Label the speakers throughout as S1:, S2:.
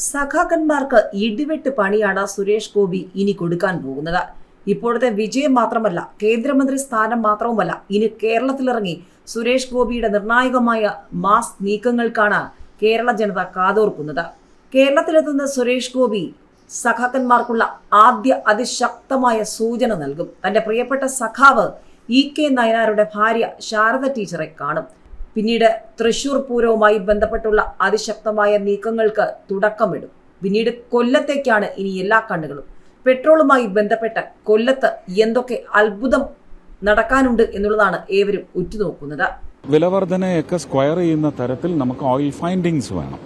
S1: സഖാക്കന്മാർക്ക് ഇടിവെട്ട് പണിയാണ് സുരേഷ് ഗോപി ഇനി കൊടുക്കാൻ പോകുന്നത്. ഇപ്പോഴത്തെ വിജയം മാത്രമല്ല കേന്ദ്രമന്ത്രി സ്ഥാനം മാത്രവുമല്ല ഇനി കേരളത്തിലിറങ്ങി സുരേഷ് ഗോപിയുടെ നിർണായകമായ മാസ് നീക്കങ്ങൾക്കാണ് കേരള ജനത കാതോർക്കുന്നത്. കേരളത്തിലെത്തുന്ന സുരേഷ് ഗോപി സഖാക്കന്മാർക്കുള്ള ആദ്യ അതിശക്തമായ സൂചന നൽകും. തന്റെ പ്രിയപ്പെട്ട സഖാവ് ഇ കെ നയനാരുടെ ഭാര്യ ശാരദ ടീച്ചറെ കാണും. പിന്നീട് തൃശൂർ പൂരവുമായി ബന്ധപ്പെട്ടുള്ള അതിശക്തമായ നീക്കങ്ങൾക്ക് തുടക്കമിടും. പിന്നീട് കൊല്ലത്തേക്കാണ് ഇനി എല്ലാ കണ്ണുകളും. പെട്രോളുമായി ബന്ധപ്പെട്ട് കൊല്ലത്ത് എന്തൊക്കെ അത്ഭുതം നടക്കാനുണ്ട് എന്നുള്ളതാണ് ഏവരും ഉറ്റുനോക്കുന്നത്.
S2: വിലവർധനയൊക്കെ സ്ക്വയർ ചെയ്യുന്ന തരത്തിൽ നമുക്ക് ഓയിൽ ഫൈൻഡിങ്സ് വേണം.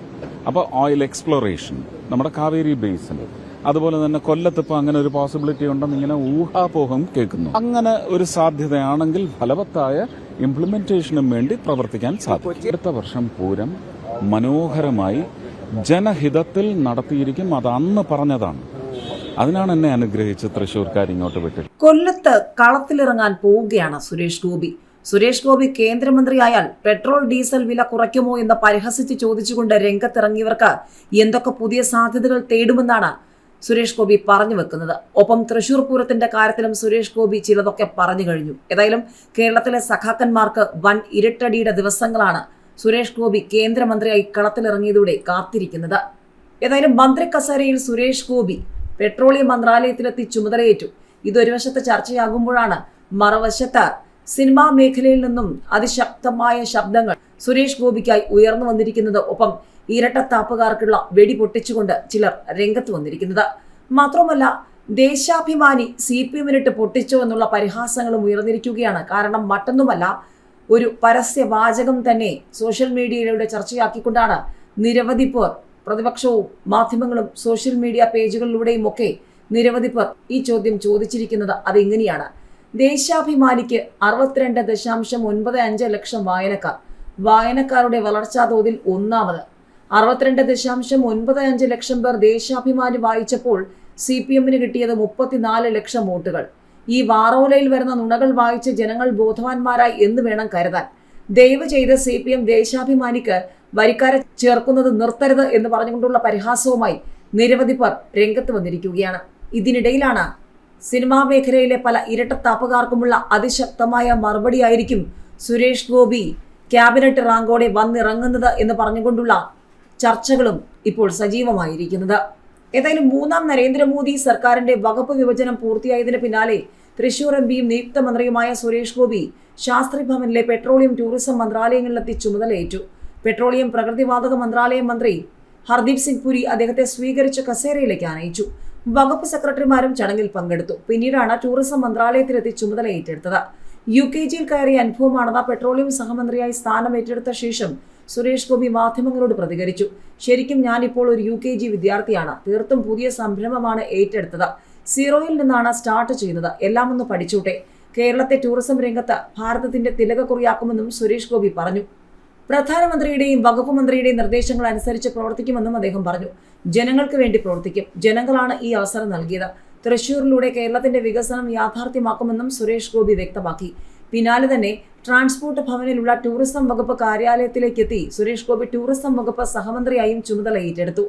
S2: അപ്പോൾ ഓയിൽ എക്സ്പ്ലോറേഷൻ നമ്മുടെ കാവേരി ബേസിൽ അതുപോലെ തന്നെ കൊല്ലത്ത് അങ്ങനെ ഒരു പോസിബിലിറ്റി ഉണ്ടെന്ന് ഇങ്ങനെ ഊഹാപോഹം കേൾക്കുന്നു. അങ്ങനെ ഒരു സാധ്യതയാണെങ്കിൽ ഫലവത്തായ ഇംപ്ലിമെന്റേഷനും വേണ്ടി പ്രവർത്തിക്കാൻ സാധിക്കും. അടുത്ത വർഷം പൂരം മനോഹരമായി ജനഹിതത്തിൽ നടത്തിയിരിക്കും. അത് അന്ന് പറഞ്ഞതാണ്. അതിനാണ് എന്നെ അനുഗ്രഹിച്ച് തൃശ്ശൂർക്കാർ ഇങ്ങോട്ട് വിട്ടത്
S1: കൊല്ലത്ത് കളത്തിലിറങ്ങാൻ പോവുകയാണ് സുരേഷ് ഗോപി. സുരേഷ് ഗോപി കേന്ദ്രമന്ത്രിയായാൽ പെട്രോൾ ഡീസൽ വില കുറയ്ക്കുമോ എന്ന് പരിഹസിച്ച് ചോദിച്ചുകൊണ്ട് രംഗത്തിറങ്ങിയവർക്ക് എന്തൊക്കെ പുതിയ സാധ്യതകൾ തേടുമെന്നാണ് സുരേഷ് ഗോപി പറഞ്ഞു വെക്കുന്നത്. ഒപ്പം തൃശൂർ പൂരത്തിന്റെ കാര്യത്തിലും സുരേഷ് ഗോപി ചിലതൊക്കെ പറഞ്ഞു കഴിഞ്ഞു. ഏതായാലും കേരളത്തിലെ സഖാക്കന്മാർക്ക് വൻ ഇരട്ടടിയുടെ ദിവസങ്ങളാണ് സുരേഷ് ഗോപി കേന്ദ്രമന്ത്രിയായി കളത്തിലിറങ്ങിയതോടെ കാത്തിരിക്കുന്നത്. ഏതായാലും മന്ത്രി കസേരയിൽ സുരേഷ് ഗോപി പെട്രോളിയം മന്ത്രാലയത്തിലെത്തി ചുമതലയേറ്റു. ഇതൊരു വശത്ത് ചർച്ചയാകുമ്പോഴാണ് മറുവശത്ത് സിനിമാ മേഖലയിൽ നിന്നും അതിശക്തമായ ശബ്ദങ്ങൾ സുരേഷ് ഗോപിക്കായി ഉയർന്നു വന്നിരിക്കുന്നത് ഒപ്പം ഇരട്ടത്താപ്പുകാർക്കുള്ള വെടി പൊട്ടിച്ചുകൊണ്ട് ചിലർ രംഗത്ത് വന്നിരിക്കുന്നത്. മാത്രമല്ല ദേശാഭിമാനി സി പി എമ്മിനിട്ട് പൊട്ടിച്ചു എന്നുള്ള പരിഹാസങ്ങളും ഉയർന്നിരിക്കുകയാണ്. കാരണം മറ്റൊന്നുമല്ല ഒരു പരസ്യവാചകം തന്നെ സോഷ്യൽ മീഡിയയിലൂടെ ചർച്ചയാക്കിക്കൊണ്ടാണ് നിരവധി പേർ പ്രതിപക്ഷവും മാധ്യമങ്ങളും സോഷ്യൽ മീഡിയ പേജുകളിലൂടെയും ഒക്കെ നിരവധി പേർ ഈ ചോദ്യം ചോദിച്ചിരിക്കുന്നത് അതെങ്ങനെയാണ്. ദേശാഭിമാനിക്ക് അറുപത്തിരണ്ട് ദശാംശം ഒൻപത് അഞ്ച് ലക്ഷം വായനക്കാർ വായനക്കാരുടെ വളർച്ചാ തോതിൽ ഒന്നാമത്. അറുപത്തിരണ്ട് ദശാംശം ഒൻപത് അഞ്ച് ലക്ഷം പേർ ദേശാഭിമാനി വായിച്ചപ്പോൾ സി പി എമ്മിന് കിട്ടിയത് മുപ്പത്തിനാല് ലക്ഷം വോട്ടുകൾ. ഈ വാറോലയിൽ വരുന്ന നുണകൾ വായിച്ച് ജനങ്ങൾ ബോധവാന്മാരായി എന്ന് വേണം കരുതാൻ. ദയവ് ചെയ്ത് സി പി എം ദേശാഭിമാനിക്ക് വരിക്കാരെ ചേർക്കുന്നത് നിർത്തരുത് എന്ന് പറഞ്ഞുകൊണ്ടുള്ള പരിഹാസവുമായി നിരവധി പേർ രംഗത്ത് വന്നിരിക്കുകയാണ്. ഇതിനിടയിലാണ് സിനിമാ മേഖലയിലെ പല ഇരട്ടത്താപ്പുകാർക്കുമുള്ള അതിശക്തമായ മറുപടിയായിരിക്കും സുരേഷ് ഗോപി ക്യാബിനറ്റ് റാങ്കോടെ വന്നിറങ്ങുന്നത് എന്ന് പറഞ്ഞുകൊണ്ടുള്ള ചർച്ചകളും ഇപ്പോൾ സജീവമായിരിക്കുന്നത്. ഏതായാലും മൂന്നാം നരേന്ദ്രമോദി സർക്കാരിന്റെ വകുപ്പ് വിഭജനം പൂർത്തിയായതിന് പിന്നാലെ തൃശൂർ എം പിയും നിയുക്ത മന്ത്രിയുമായ സുരേഷ് ഗോപി ശാസ്ത്രി ഭവനിലെ പെട്രോളിയം ടൂറിസം മന്ത്രാലയങ്ങളിലെത്തി ചുമതലയേറ്റു. പെട്രോളിയം പ്രകൃതിവാതക മന്ത്രാലയം മന്ത്രി ഹർദീപ് സിംഗ് പുരി അദ്ദേഹത്തെ സ്വീകരിച്ച് കസേരയിലേക്ക് ആനയിച്ചു വകുപ്പ് സെക്രട്ടറിമാരും ചടങ്ങിൽ പങ്കെടുത്തു. പിന്നീടാണ് ടൂറിസം മന്ത്രാലയത്തിലെത്തി ചുമതല ഏറ്റെടുത്തത് യു കെ ജിയിൽ കയറിയ അനുഭവമാണെന്ന പെട്രോളിയം സഹമന്ത്രിയായി സ്ഥാനം ഏറ്റെടുത്ത ശേഷം സുരേഷ് ഗോപി മാധ്യമങ്ങളോട് പ്രതികരിച്ചു. ശരിക്കും ഞാൻ ഇപ്പോൾ ഒരു യു കെ ജി വിദ്യാർത്ഥിയാണ്. തീർത്തും പുതിയ സംരംഭമാണ് ഏറ്റെടുത്തത്. സീറോയിൽ നിന്നാണ് സ്റ്റാർട്ട് ചെയ്യുന്നത്. എല്ലാം ഒന്ന് പഠിച്ചോട്ടെ. കേരളത്തെ ടൂറിസം രംഗത്ത് ഭാരതത്തിന്റെ തിലകക്കുറിയാക്കുമെന്നും സുരേഷ് ഗോപി പറഞ്ഞു. പ്രധാനമന്ത്രിയുടെയും വകുപ്പ് മന്ത്രിയുടെയും നിർദ്ദേശങ്ങൾ അനുസരിച്ച് പ്രവർത്തിക്കുമെന്നും അദ്ദേഹം പറഞ്ഞു. ജനങ്ങൾക്ക് വേണ്ടി പ്രവർത്തിക്കും. ജനങ്ങളാണ് ഈ അവസരം നൽകിയത്. തൃശൂരിലൂടെ കേരളത്തിന്റെ വികസനം യാഥാർത്ഥ്യമാക്കുമെന്നും സുരേഷ് ഗോപി വ്യക്തമാക്കി. പിന്നാലെ തന്നെ ട്രാൻസ്പോർട്ട് ഭവനിലുള്ള ടൂറിസം വകുപ്പ് കാര്യാലയത്തിലേക്ക് എത്തി സുരേഷ് ഗോപി ടൂറിസം വകുപ്പ് സഹമന്ത്രിയായും ചുമതല ഏറ്റെടുത്തു.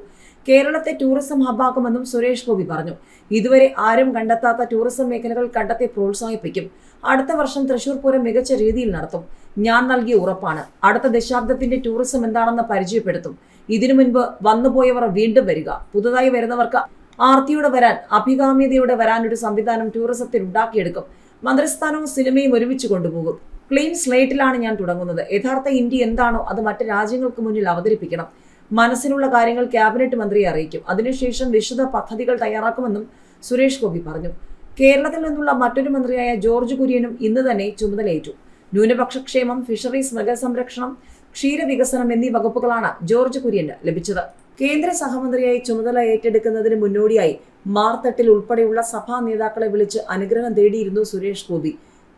S1: കേരളത്തെ ടൂറിസം ഹബ്ബാക്കുമെന്നും സുരേഷ് ഗോപി പറഞ്ഞു. ഇതുവരെ ആരും കണ്ടെത്താത്ത ടൂറിസം മേഖലകൾ കണ്ടെത്തി പ്രോത്സാഹിപ്പിക്കും. അടുത്ത വർഷം തൃശൂർ പൂരം മികച്ച രീതിയിൽ നടത്തും. ഞാൻ നൽകിയ ഉറപ്പാണ്. അടുത്ത ദശാബ്ദത്തിന്റെ ടൂറിസം എന്താണെന്ന് പരിചയപ്പെടുത്തും. ഇതിനു മുൻപ് വന്നുപോയവർ വീണ്ടും വരിക. പുതുതായി വരുന്നവർക്ക് ആർത്തിയോടെ വരാൻ അഭികാമ്യതയോടെ വരാൻ ഒരു സംവിധാനം ടൂറിസത്തിൽ ഉണ്ടാക്കിയെടുക്കും. മന്ത്രിസ്ഥാനവും സിനിമയും ഒരുമിച്ച് കൊണ്ടുപോകും. ക്ലീൻ സ്ലേറ്റിലാണ് ഞാൻ തുടങ്ങുന്നത്. യഥാർത്ഥ ഇന്ത്യ എന്താണോ അത് മറ്റ് രാജ്യങ്ങൾക്ക് മുന്നിൽ അവതരിപ്പിക്കണം. മനസ്സിലുള്ള കാര്യങ്ങൾ ക്യാബിനറ്റ് മന്ത്രിയെ അറിയിക്കും. അതിനുശേഷം വിശദ പദ്ധതികൾ തയ്യാറാക്കുമെന്നും സുരേഷ് ഗോപി പറഞ്ഞു. കേരളത്തിൽ നിന്നുള്ള മറ്റൊരു മന്ത്രിയായ ജോർജ് കുര്യനും ഇന്ന് തന്നെ ചുമതലയേറ്റു. ന്യൂനപക്ഷ ക്ഷേമം ഫിഷറീസ് മൃഗസംരക്ഷണം ക്ഷീരവികസനം എന്നീ വകുപ്പുകളാണ് ജോർജ് കുര്യന് ലഭിച്ചത്. കേന്ദ്ര സഹമന്ത്രിയായി ചുമതല ഏറ്റെടുക്കുന്നതിന് മുന്നോടിയായി മാർത്തട്ടിൽ ഉൾപ്പെടെയുള്ള സഭാ നേതാക്കളെ വിളിച്ച് അനുഗ്രഹം തേടിയിരുന്നു സുരേഷ് ഗോപി.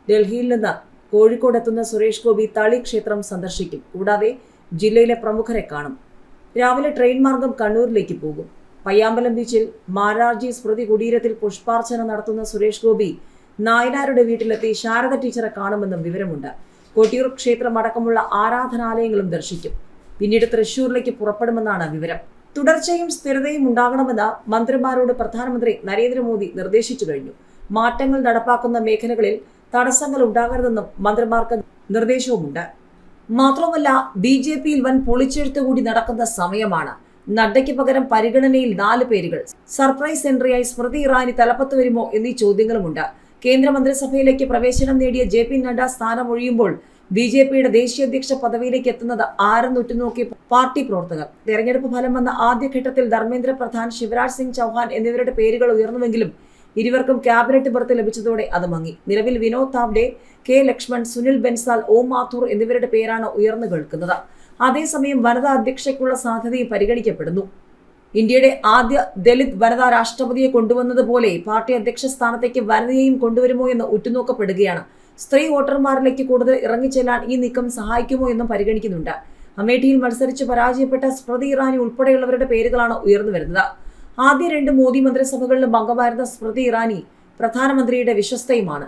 S1: ഡൽഹിയിൽ നിന്ന് കോഴിക്കോട് എത്തുന്ന സുരേഷ് ഗോപി തളി ക്ഷേത്രം സന്ദർശിക്കും. കൂടാതെ ജില്ലയിലെ പ്രമുഖരെ കാണും. രാവിലെ ട്രെയിൻ മാർഗം കണ്ണൂരിലേക്ക് പോകും. പയ്യാമ്പലം ബീച്ചിൽ മാരാർജി സ്മൃതി കുടീരത്തിൽ പുഷ്പാർച്ചന നടത്തുന്ന സുരേഷ് ഗോപി നായനാരുടെ വീട്ടിലെത്തി ശാരദ ടീച്ചറെ കാണുമെന്നും വിവരമുണ്ട്. കൊട്ടിയൂർ ക്ഷേത്രം അടക്കമുള്ള ആരാധനാലയങ്ങളും ദർശിക്കും. പിന്നീട് തൃശൂരിലേക്ക് പുറപ്പെടുമെന്നാണ് വിവരം. തുടർച്ചയും സ്ഥിരതയും ഉണ്ടാകണമെന്ന് മന്ത്രിമാരോട് പ്രധാനമന്ത്രി നരേന്ദ്രമോദി നിർദ്ദേശിച്ചു കഴിഞ്ഞു. മാറ്റങ്ങൾ നടപ്പാക്കുന്ന മേഖലകളിൽ തടസ്സങ്ങൾ ഉണ്ടാകരുതെന്നും മന്ത്രിമാർക്ക് നിർദ്ദേശവുമുണ്ട്. മാത്രമല്ല ബി ജെ പിയിൽ വൻ പൊളിച്ചെഴുത്ത് കൂടി നടക്കുന്ന സമയമാണ്. നഡ്ഡയ്ക്ക് പകരം പരിഗണനയിൽ നാല് പേരുകൾ. സർപ്രൈസ് എൻട്രിയായി സ്മൃതി ഇറാനി തലപ്പത്ത് വരുമോ എന്നീ ചോദ്യങ്ങളുമുണ്ട്. കേന്ദ്രമന്ത്രിസഭയിലേക്ക് പ്രവേശനം നേടിയ ജെ പി നഡ്ഡ സ്ഥാനമൊഴിയുമ്പോൾ ബി ജെ പിയുടെ ദേശീയ അധ്യക്ഷ പദവിയിലേക്ക് എത്തുന്നത് ആരെന്ന് നോക്കി പാർട്ടി പ്രവർത്തകർ. തെരഞ്ഞെടുപ്പ് ഫലം വന്ന ആദ്യഘട്ടത്തിൽ ധർമ്മേന്ദ്ര പ്രധാൻ ശിവരാജ് സിംഗ് ചൗഹാൻ എന്നിവരുടെ പേരുകൾ ഉയർന്നുവെങ്കിലും ഇരുവർക്കും ക്യാബിനറ്റ് ബർത്ത് ലഭിച്ചതോടെ അത് മങ്ങി. നിലവിൽ വിനോദ് താവ്ഡെ കെ ലക്ഷ്മൺ സുനിൽ ബെൻസാൽ ഓം മാഥൂർ എന്നിവരുടെ പേരാണ് ഉയർന്നു കേൾക്കുന്നത്. അതേസമയം വനിതാ അധ്യക്ഷയ്ക്കുള്ള സാധ്യതയും പരിഗണിക്കപ്പെടുന്നു. ഇന്ത്യയുടെ ആദ്യ ദലിത് വനിതാ രാഷ്ട്രപതിയെ കൊണ്ടുവന്നതുപോലെ പാർട്ടി അധ്യക്ഷ സ്ഥാനത്തേക്ക് വനിതയെയും കൊണ്ടുവരുമോ എന്ന് ഉറ്റുനോക്കപ്പെടുകയാണ് സ്ത്രീ വോട്ടർമാരിലേക്ക് കൂടുതൽ ഇറങ്ങിച്ചെല്ലാൻ ഈ നീക്കം സഹായിക്കുമോ എന്നും പരിഗണിക്കുന്നുണ്ട്. അമേഠിയിൽ മത്സരിച്ച് പരാജയപ്പെട്ട സ്മൃതി ഇറാനി ഉൾപ്പെടെയുള്ളവരുടെ പേരുകളാണ് ഉയർന്നു വരുന്നത്. ആദ്യ രണ്ട് മോദി മന്ത്രിസഭകളിലും അംഗമായിരുന്ന സ്മൃതി ഇറാനി പ്രധാനമന്ത്രിയുടെ വിശ്വസ്തയുമാണ്.